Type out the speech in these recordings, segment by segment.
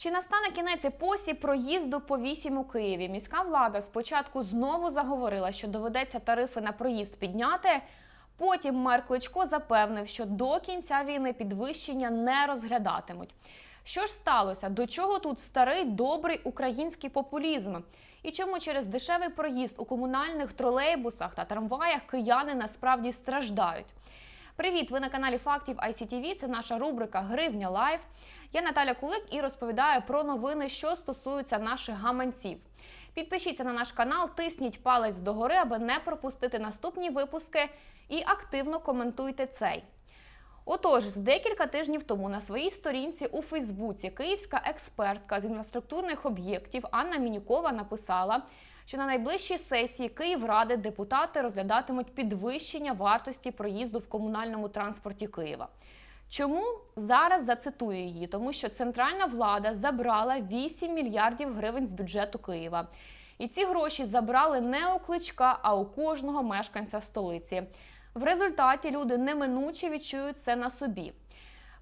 Чи настане кінець епосі проїзду по 8 у Києві? Міська влада спочатку знову заговорила, що доведеться тарифи на проїзд підняти. Потім мер Кличко запевнив, що до кінця війни підвищення не розглядатимуть. Що ж сталося? До чого тут старий добрий український популізм? І чому через дешевий проїзд у комунальних тролейбусах та трамваях кияни насправді страждають? Привіт! Ви на каналі Фактів ICTV. Це наша рубрика Гривня Лайв. Я Наталя Кулик і розповідаю про новини, що стосуються наших гаманців. Підпишіться на наш канал, тисніть палець догори, аби не пропустити наступні випуски, і активно коментуйте цей. Отож, з декілька тижнів тому на своїй сторінці у Фейсбуці київська експертка з інфраструктурних об'єктів Анна Мінюкова написала, що на найближчій сесії Київради депутати розглядатимуть підвищення вартості проїзду в комунальному транспорті Києва. Чому зараз зацитую її? Тому що центральна влада забрала 8 мільярдів гривень з бюджету Києва. І ці гроші забрали не у кличка, а у кожного мешканця столиці. В результаті люди неминуче відчують це на собі.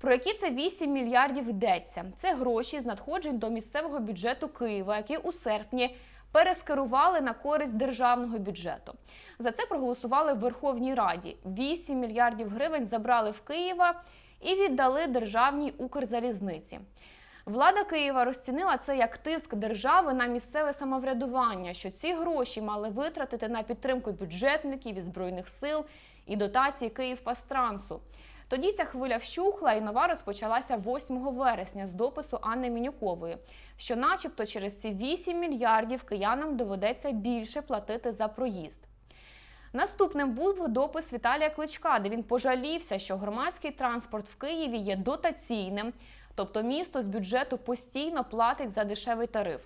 Про які це 8 мільярдів йдеться? Це гроші з надходжень до місцевого бюджету Києва, які у серпні перескерували на користь державного бюджету. За це проголосували в Верховній Раді. 8 мільярдів гривень забрали в Києва і віддали державній Укрзалізниці. Влада Києва розцінила це як тиск держави на місцеве самоврядування, що ці гроші мали витратити на підтримку бюджетників і збройних сил і дотації Київпастрансу. Тоді ця хвиля вщухла і нова розпочалася 8 вересня з допису Анни Мінюкової, що, начебто, через ці 8 мільярдів киянам доведеться більше платити за проїзд. Наступним був допис Віталія Кличка, де він пожалівся, що громадський транспорт в Києві є дотаційним, тобто місто з бюджету постійно платить за дешевий тариф.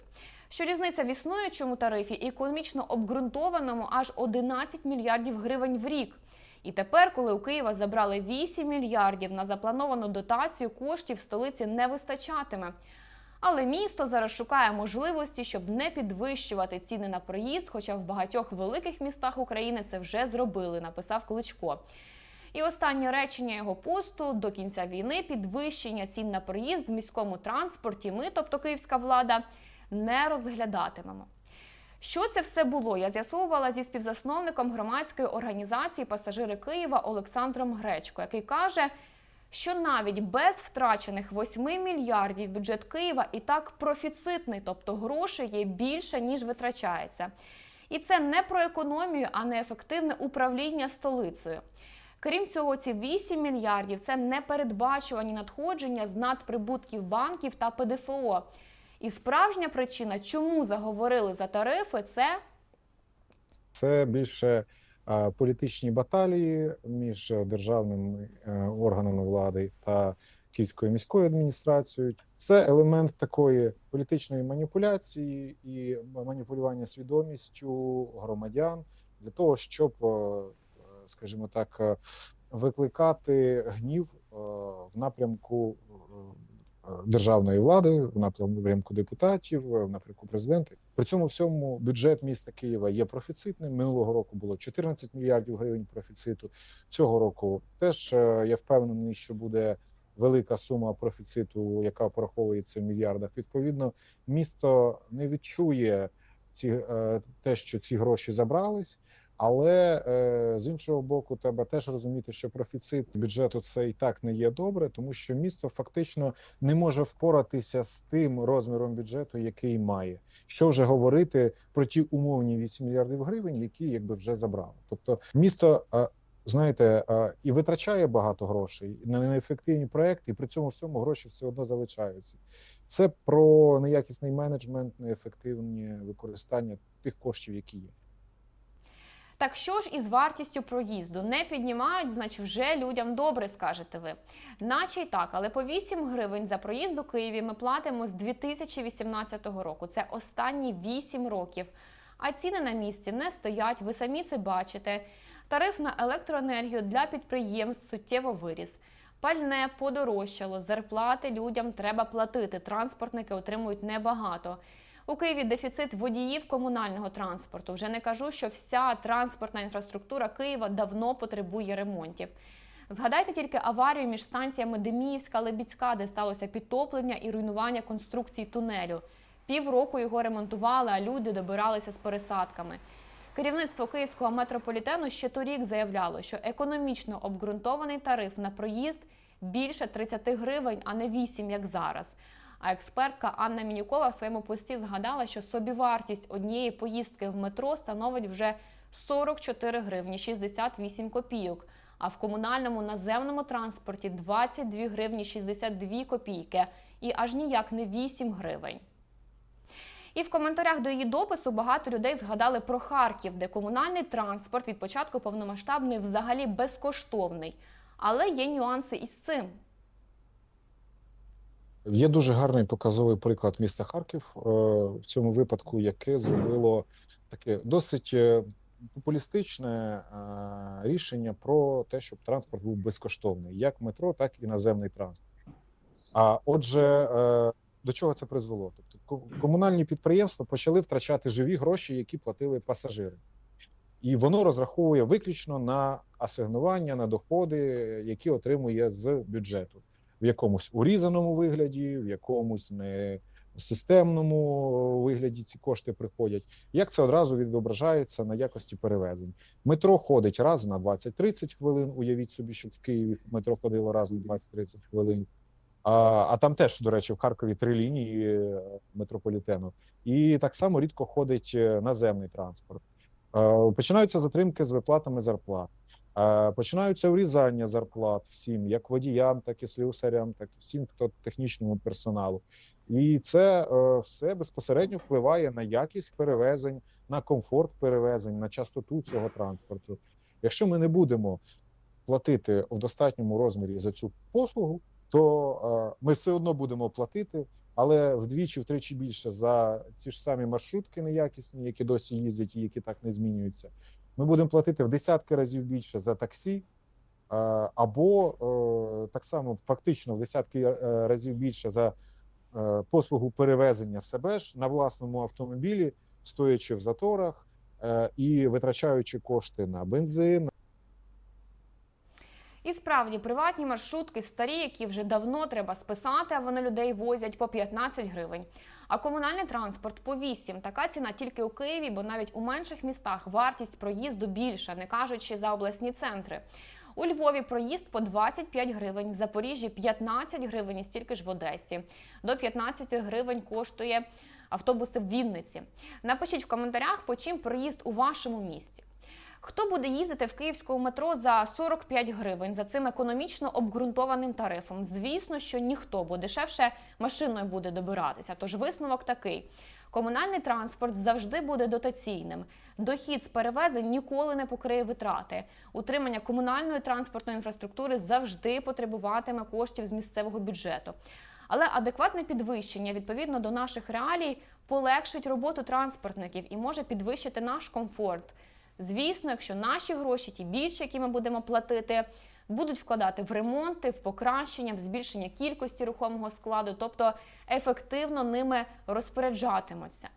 Що різниця в існуючому тарифі і економічно обґрунтованому аж 11 мільярдів гривень в рік. І тепер, коли у Києва забрали 8 мільярдів на заплановану дотацію, коштів столиці не вистачатиме. Але місто зараз шукає можливості, щоб не підвищувати ціни на проїзд, хоча в багатьох великих містах України це вже зробили, написав Кличко. І останнє речення його посту до кінця війни підвищення цін на проїзд в міському транспорті. Ми, тобто київська влада, не розглядатимемо. Що це все було? Я з'ясовувала зі співзасновником громадської організації Пасажири Києва Олександром Гречко, який каже, що навіть без втрачених 8 мільярдів бюджет Києва і так профіцитний, тобто грошей є більше, ніж витрачається. І це не про економію, а не ефективне управління столицею. Крім цього, ці 8 мільярдів це непередбачувані надходження з надприбутків банків та ПДФО. І справжня причина, чому заговорили за тарифи, це Це більше політичні баталії між державними е, органами влади та Київською міською адміністрацією. Це елемент такої політичної маніпуляції і маніпулювання свідомістю громадян для того, щоб, е, скажімо так, е, викликати гнів в напрямку державної влади, в напрямку депутатів, в напрямку президента. При цьому всьому бюджет міста Києва є профіцитним. Минулого року було 14 мільярдів гривень профіциту. Цього року теж е, я впевнений, що буде велика сума профіциту, яка пораховується в мільярдах. Відповідно, місто не відчує ці е, те, що ці гроші забрались. Але е, з іншого боку, треба теж розуміти, що профіцит бюджету це і так не є добре, тому що місто фактично не може впоратися з тим розміром бюджету, який має. Що вже говорити про ті умовні 8 мільярдів гривень, які якби вже забрали. Тобто місто. е, Знаєте, е, і витрачає багато грошей на неефективні проекти, і при цьому всьому гроші все одно залишаються. Це про неякісний менеджмент, неефективні використання тих коштів, які є. Так що ж із вартістю проїзду не піднімають, значить вже людям добре скажете ви. Наче й так, але по 8 гривень за проїзд у Києві ми платимо з 2018 року. Це останні 8 років. А ціни на місці не стоять. Ви самі це бачите. Тариф на електроенергію для підприємств суттєво виріс. Пальне подорожчало, зарплати людям треба платити. Транспортники отримують небагато. У Києві дефіцит водіїв комунального транспорту. Вже не кажу, що вся транспортна інфраструктура Києва давно потребує ремонтів. Згадайте тільки аварію між станціями Деміївська Лебідська, де сталося підтоплення і руйнування конструкцій тунелю. Півроку його ремонтували, а люди добиралися з пересадками. Керівництво київського метрополітену ще торік заявляло, що економічно обґрунтований тариф на проїзд більше 30 гривень, а не 8, як зараз. А експертка Анна Мінюкова в своєму пості згадала, що собівартість однієї поїздки в метро становить вже 44 гривні 68 копійок. А в комунальному наземному транспорті 22 гривні 62 копійки і аж ніяк не 8 гривень. І в коментарях до її допису багато людей згадали про Харків, де комунальний транспорт від початку повномасштабної взагалі безкоштовний. Але є нюанси із цим. Є дуже гарний показовий приклад міста Харків е, в цьому випадку, яке зробило таке досить е, популістичне е, рішення про те, щоб транспорт був безкоштовний, як метро, так і наземний транспорт. А отже, до чого це призвело? Тобто комунальні підприємства почали втрачати живі гроші, які платили пасажири. І воно розраховує виключно на асигнування, на доходи, які отримує з бюджету в якомусь урізаному вигляді, в якомусь не системному вигляді ці кошти приходять. Як це одразу відображається на якості перевезень? Метро ходить раз на 20-30 хвилин. Уявіть собі, що в Києві метро ходило раз на 20-30 хвилин. А, а там теж, до речі, в Харкові три лінії е, метрополітену. І так само рідко ходить е, наземний транспорт. Е, Починаються затримки з виплатами зарплат. Починаються урізання зарплат всім, як водіям, так і слюсарям, так і всім, хто технічному персоналу. І це е, все безпосередньо впливає на якість перевезень, на комфорт перевезень, на частоту цього транспорту. Якщо ми не будемо платити в достатньому розмірі за цю послугу, то е, ми все одно будемо платити, але вдвічі-втричі більше за ці ж самі маршрутки неякісні, які досі їздять і які так не змінюються. Ми будемо платити в десятки разів більше за таксі, е, або е, так само фактично в десятки е, разів більше за послугу перевезення себе ж на власному автомобілі, стоячи в заторах і витрачаючи кошти на бензин, І справді приватні маршрутки старі, які вже давно треба списати, а вони людей возять по 15 гривень. А комунальний транспорт по 8. Така ціна тільки у Києві, бо навіть у менших містах вартість проїзду більша, не кажучи за обласні центри. У Львові проїзд по 25 гривень, в Запоріжжі 15 гривень і стільки ж в Одесі. До 15 гривень коштує автобуси в Вінниці. Напишіть в коментарях, по чим проїзд у вашому місті. Хто буде їздити в київському метро за 45 гривень за цим економічно обґрунтованим тарифом? Звісно, що ніхто, бо дешевше машиною буде добиратися. Тож висновок такий: комунальний транспорт завжди буде дотаційним. Дохід з перевезень ніколи не покриє витрати. Утримання комунальної транспортної інфраструктури завжди потребуватиме коштів з місцевого бюджету. Але адекватне підвищення відповідно до наших реалій полегшить роботу транспортників і може підвищити наш комфорт. Звісно, якщо наші гроші, ті більші, які ми будемо платити, будуть вкладати в ремонти, в покращення, в збільшення кількості рухомого складу, тобто ефективно ними розпоряджатимуться.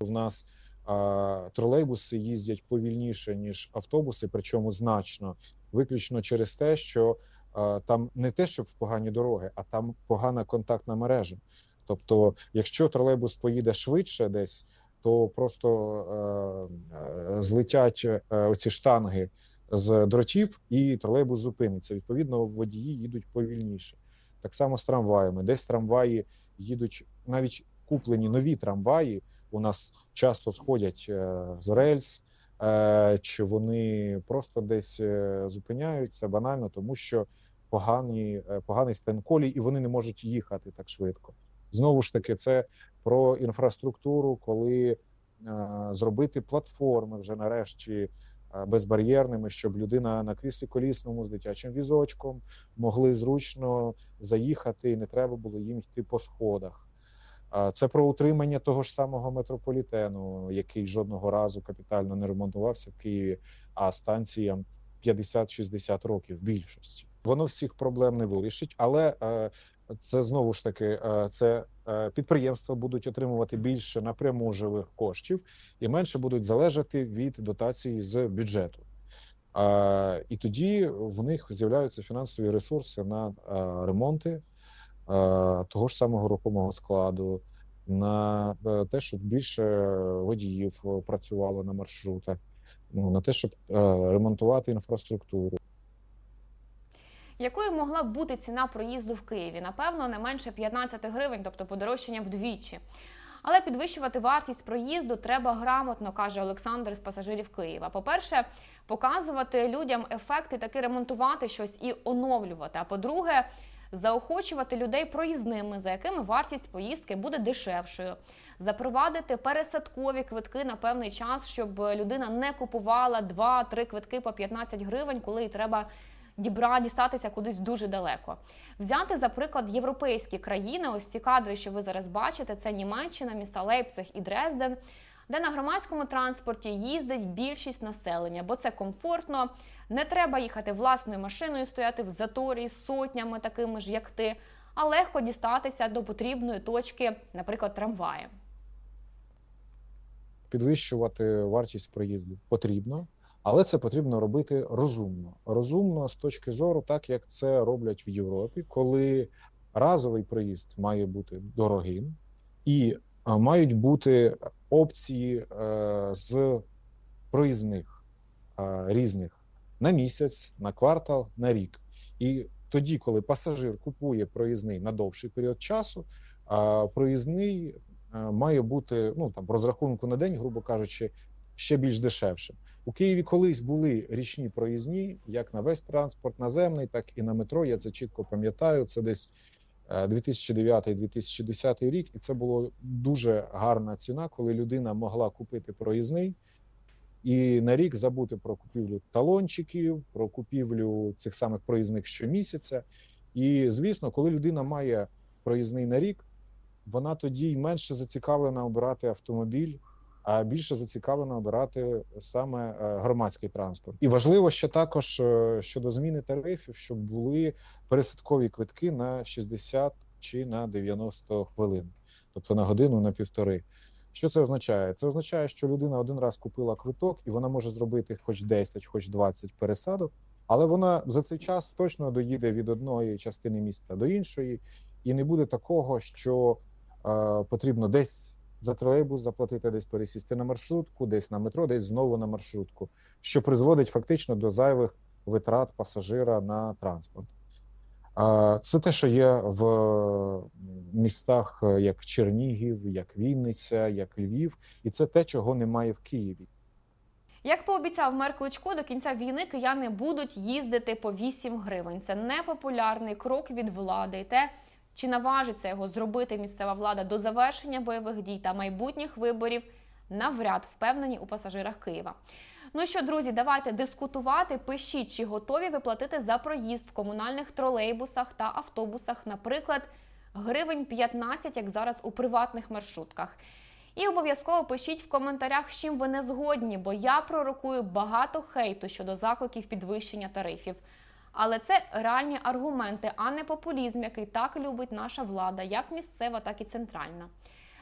В нас а, тролейбуси їздять повільніше ніж автобуси, причому значно, виключно через те, що а, там не те, щоб погані дороги, а там погана контактна мережа. Тобто, якщо тролейбус поїде швидше десь, то просто е, е, злетять е, оці штанги з дротів, і тролейбус зупиниться. Відповідно, водії їдуть повільніше. Так само з трамваями. Десь трамваї їдуть навіть куплені нові трамваї. У нас часто сходять е, з рельс, чи вони просто десь зупиняються банально, тому що погані, поганий стан колій, і вони не можуть їхати так швидко. Знову ж таки, це про інфраструктуру, коли е, зробити платформи вже нарешті е, безбар'єрними, щоб людина на кріслі колісному з дитячим візочком могли зручно заїхати, і не треба було їм йти по сходах. Це про утримання того ж самого метрополітену, який жодного разу капітально не ремонтувався в Києві, а станціям 50-60 років більшості. Воно всіх проблем не вирішить, але е, це знову ж таки е, це е, підприємства будуть отримувати більше напряму живих коштів і менше будуть залежати від дотації з бюджету. І тоді в них з'являються фінансові ресурси на ремонти е, того ж самого рухомого складу, на е, те, щоб більше водіїв е, працювало на маршрутах, ну, на те, щоб е, ремонтувати інфраструктуру. Якою могла б бути ціна проїзду в Києві? Напевно, не менше 15 гривень, тобто подорожчання вдвічі. Але підвищувати вартість проїзду треба грамотно, каже Олександр з пасажирів Києва. По-перше, показувати людям ефекти, таки ремонтувати щось і оновлювати. А по-друге, заохочувати людей проїзними, за якими вартість поїздки буде дешевшою. Запровадити пересадкові квитки на певний час, щоб людина не купувала 2-3 квитки по 15 гривень, коли їй треба дібра дістатися кудись дуже далеко. Взяти за приклад європейські країни. Ось ці кадри, що ви зараз бачите, це Німеччина, міста Лейпциг і Дрезден, де на громадському транспорті їздить більшість населення, бо це комфортно. Не треба їхати власною машиною, стояти в заторі з сотнями, такими ж як ти, а легко дістатися до потрібної точки, наприклад, трамваєм. Підвищувати вартість проїзду потрібно, але це потрібно робити розумно. Розумно з точки зору, так як це роблять в Європі, коли разовий проїзд має бути дорогим, і е, мають бути опції е, з проїзних е, різних на місяць, на квартал, на рік. І тоді, коли пасажир купує проїзний на довший період часу, проїзний має бути ну там розрахунку на день, грубо кажучи, ще більш дешевшим. У Києві колись були річні проїзні, як на весь транспорт наземний, так і на метро. Я це чітко пам'ятаю. Це десь е, 2009-2010 рік, і це була дуже гарна ціна, коли людина могла купити проїзний і на рік забути про купівлю талончиків, про купівлю цих самих проїзних щомісяця. І звісно, коли людина має проїзний на рік, вона тоді й менше зацікавлена обирати автомобіль, а більше зацікавлена обирати саме е, громадський транспорт. І важливо ще також е, щодо зміни тарифів, щоб були пересадкові квитки на 60 чи на 90 хвилин, тобто на годину на півтори. Що це означає? Це означає, що людина один раз купила квиток, і вона може зробити хоч 10, хоч 20 пересадок, але вона за цей час точно доїде від одної частини міста до іншої, і не буде такого, що е, потрібно десь за тролейбус заплатити, десь пересісти на маршрутку, десь на метро, десь знову на маршрутку, що призводить фактично до зайвих витрат пасажира на транспорт. Це те, що є в містах е, як Чернігів, як Вінниця, як Львів, і це те, чого немає в Києві. Як пообіцяв мер Кличко, до кінця війни кияни будуть їздити по 8 гривень. Це непопулярний крок від влади. І те, чи наважиться його зробити місцева влада до завершення бойових дій та майбутніх виборів, навряд впевнені у пасажирах Києва. Ну що, друзі, давайте дискутувати. Пишіть, чи готові ви платити за проїзд в комунальних тролейбусах та автобусах, наприклад, гривень 15, як зараз у приватних маршрутках. І обов'язково пишіть в коментарях, з чим ви не згодні, бо я пророкую багато хейту щодо закликів підвищення тарифів. Але це реальні аргументи, а не популізм, який так любить наша влада, як місцева, так і центральна.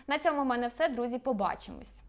На цьому в мене все, друзі. Побачимось.